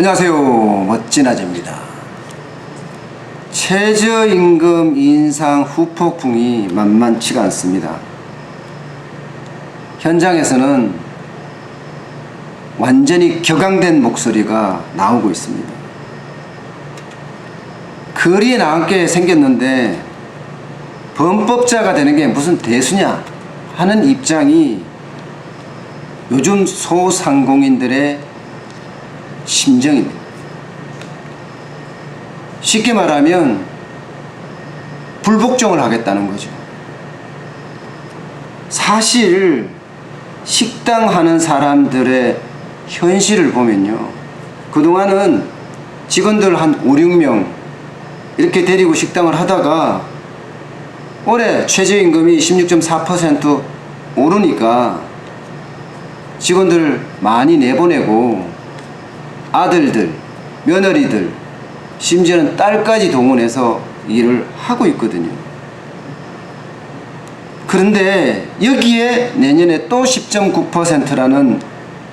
안녕하세요. 멋진 아재입니다. 최저임금 인상 후폭풍이 만만치가 않습니다. 현장에서는 완전히 격앙된 목소리가 나오고 있습니다. 거리에 나앉게 생겼는데 범법자가 되는 게 무슨 대수냐 하는 입장이 요즘 소상공인들의 심정입니다. 쉽게 말하면 불복종을 하겠다는 거죠. 사실 식당 하는 사람들의 현실을 보면요. 그동안은 직원들 한 5, 6명 이렇게 데리고 식당을 하다가 올해 최저임금이 16.4% 오르니까 직원들 많이 내보내고 아들들, 며느리들, 심지어는 딸까지 동원해서 일을 하고 있거든요. 그런데 여기에 내년에 또 10.9%라는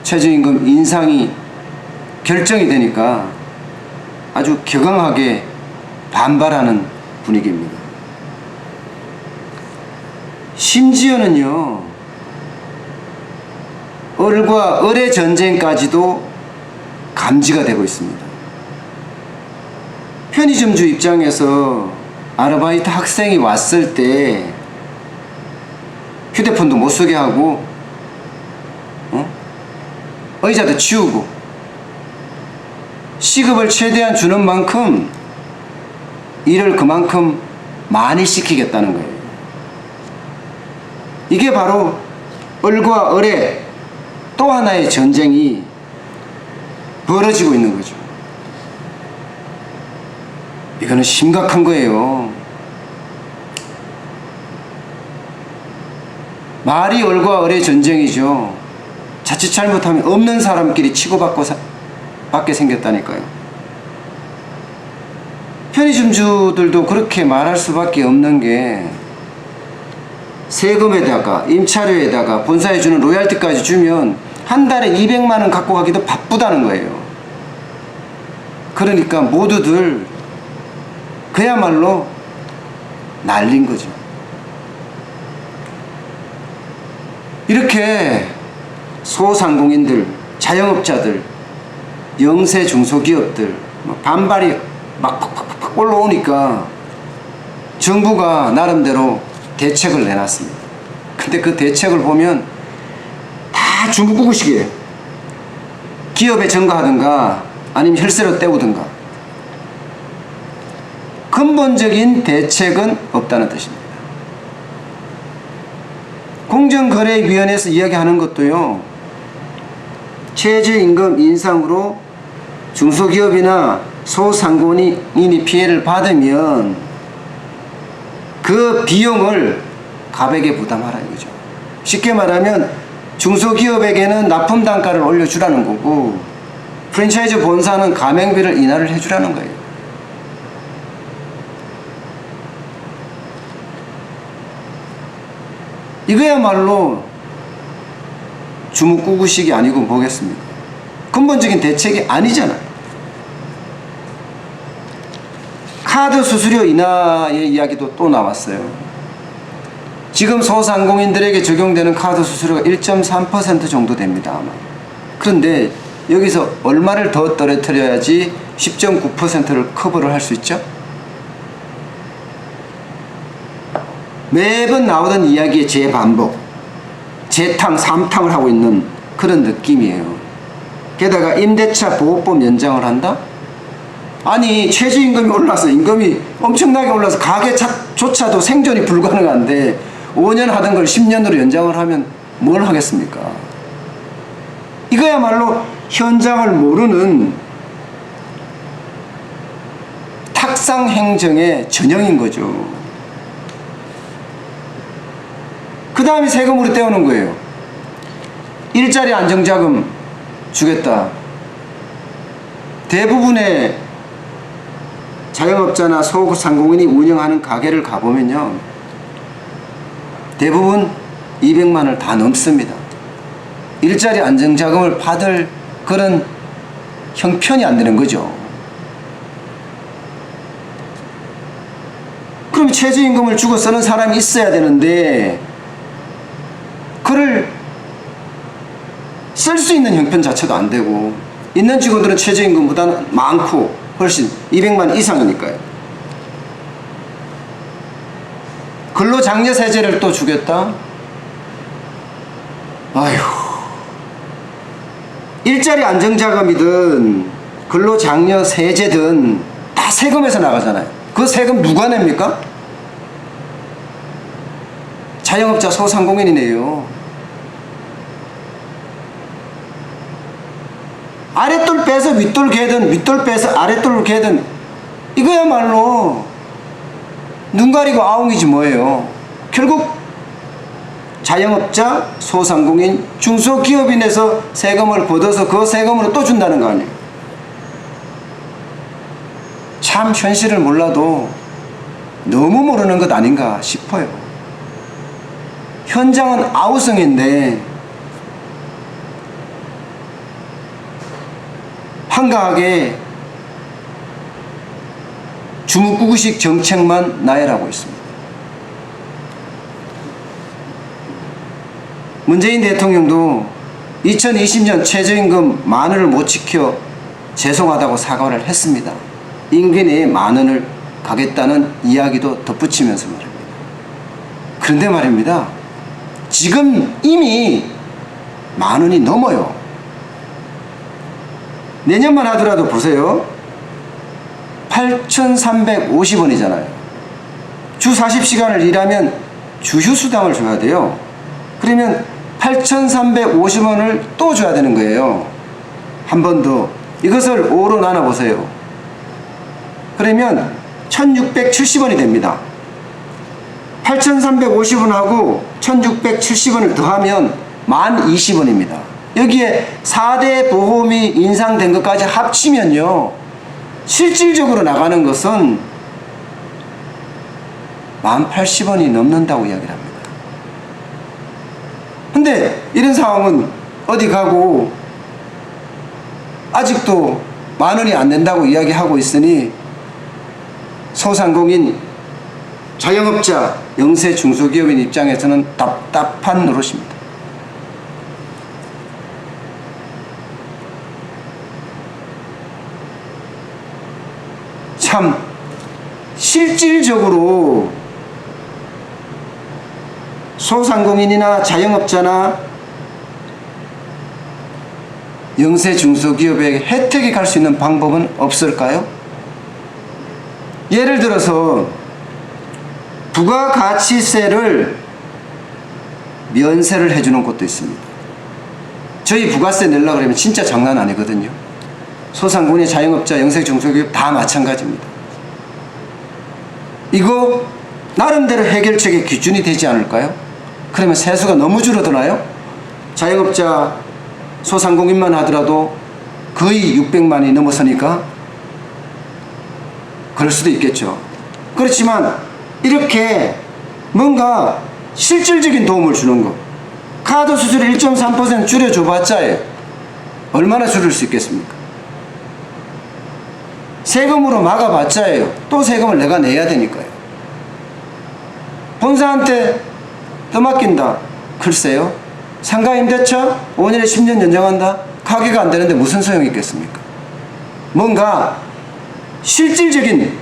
최저임금 인상이 결정이 되니까 아주 격앙하게 반발하는 분위기입니다. 심지어는요, 을과 을의 전쟁까지도 감지가 되고 있습니다. 편의점주 입장에서 아르바이트 학생이 왔을 때 휴대폰도 못 쓰게 하고 어? 의자도 치우고 시급을 최대한 주는 만큼 일을 그만큼 많이 시키겠다는 거예요. 이게 바로 을과 을의 또 하나의 전쟁이 벌어지고 있는 거죠. 이거는 심각한 거예요. 말이 을과 을의 전쟁이죠. 자칫 잘못하면 없는 사람끼리 치고받고 사, 받게 생겼다니까요. 편의점주들도 그렇게 말할 수밖에 없는 게 세금에다가 임차료에다가 본사에 주는 로얄티까지 주면 한 달에 200만 원 갖고 가기도 바쁘다는 거예요. 그러니까 모두들 그야말로 날린 거죠. 이렇게 소상공인들, 자영업자들, 영세 중소기업들 뭐 반발이 막 팍팍팍 올라오니까 정부가 나름대로 대책을 내놨습니다. 근데 그 대책을 보면 다 중국 구구식이에요. 기업에 증가하든가 아니면 혈세로 때우든가. 근본적인 대책은 없다는 뜻입니다. 공정거래위원회에서 이야기하는 것도요, 최저임금 인상으로 중소기업이나 소상공인이 피해를 받으면 그 비용을 가백에 부담하라 이거죠. 쉽게 말하면 중소기업에게는 납품 단가를 올려주라는 거고 프랜차이즈 본사는 가맹비를 인하를 해주라는 거예요. 이거야말로 주먹구구식이 아니고 뭐겠습니까? 근본적인 대책이 아니잖아요. 카드 수수료 인하의 이야기도 또 나왔어요. 지금 소상공인들에게 적용되는 카드 수수료가 1.3% 정도 됩니다. 아마. 그런데 여기서 얼마를 더 떨어뜨려야지 10.9%를 커버를 할 수 있죠? 매번 나오던 이야기의 재반복, 재탕, 삼탕을 하고 있는 그런 느낌이에요. 게다가 임대차 보호법 연장을 한다? 아니 최저임금이 올라서 임금이 엄청나게 올라서 가게조차도 생존이 불가능한데 5년 하던 걸 10년으로 연장을 하면 뭘 하겠습니까? 이거야말로 현장을 모르는 탁상 행정의 전형인 거죠. 그 다음에 세금으로 떼오는 거예요. 일자리 안정자금 주겠다. 대부분의 자영업자나 소상공인이 운영하는 가게를 가보면요. 대부분 200만을 다 넘습니다. 일자리 안정자금을 받을 그런 형편이 안 되는 거죠. 그럼 최저임금을 주고 쓰는 사람이 있어야 되는데 그를 쓸 수 있는 형편 자체도 안 되고 있는 직원들은 최저임금보다 많고 훨씬 200만 이상이니까요. 근로장려 세제를 또 주겠다? 아휴. 일자리 안정자금이든 근로장려 세제든 다 세금에서 나가잖아요. 그 세금 누가 냅니까? 자영업자 소상공인이네요. 아랫돌 빼서 윗돌 개든 윗돌 빼서 아랫돌 개든 이거야말로 눈 가리고 아웅이지 뭐예요. 결국 자영업자, 소상공인, 중소기업인에서 세금을 걷어서 그 세금으로 또 준다는 거 아니에요. 참 현실을 몰라도 너무 모르는 것 아닌가 싶어요. 현장은 아우성인데 한가하게 주무구구식 정책만 나열하고 있습니다. 문재인 대통령도 2020년 최저임금 만 원을 못 지켜 죄송하다고 사과를 했습니다. 임금에 만 원을 가겠다는 이야기도 덧붙이면서 말입니다. 그런데 말입니다. 지금 이미 만 원이 넘어요. 내년만 하더라도 보세요. 8,350원이잖아요. 주 40시간을 일하면 주휴수당을 줘야 돼요. 그러면 8,350원을 또 줘야 되는 거예요. 한 번 더. 이것을 5로 나눠보세요. 그러면 1,670원이 됩니다. 8,350원하고 1,670원을 더하면 1,020원입니다. 여기에 4대 보험이 인상된 것까지 합치면요. 실질적으로 나가는 것은 1,080원이 넘는다고 이야기를 합니다. 근데 이런 상황은 어디 가고 아직도 만 원이 안 된다고 이야기하고 있으니 소상공인, 자영업자, 영세 중소기업인 입장에서는 답답한 노릇입니다. 참 실질적으로 소상공인이나 자영업자나 영세 중소기업에게 혜택이 갈 수 있는 방법은 없을까요? 예를 들어서 부가가치세를 면세를 해주는 곳도 있습니다. 저희 부가세 내려고 그러면 진짜 장난 아니거든요. 소상공인, 자영업자, 영세 중소기업 다 마찬가지입니다. 이거 나름대로 해결책의 기준이 되지 않을까요? 그러면 세수가 너무 줄어드나요? 자영업자, 소상공인만 하더라도 거의 600만이 넘어서니까 그럴 수도 있겠죠. 그렇지만 이렇게 뭔가 실질적인 도움을 주는 거. 카드 수수료 1.3% 줄여줘봤자예요. 얼마나 줄일 수 있겠습니까? 세금으로 막아봤자예요. 또 세금을 내가 내야 되니까요. 본사한테 더 맡긴다. 글쎄요. 상가 임대차 5년에 10년 연장한다. 가게가 안 되는데 무슨 소용이 있겠습니까? 뭔가 실질적인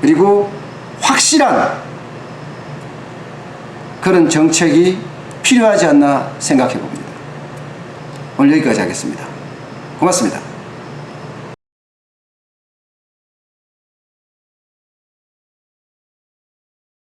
그리고 확실한 그런 정책이 필요하지 않나 생각해 봅니다. 오늘 여기까지 하겠습니다. 고맙습니다.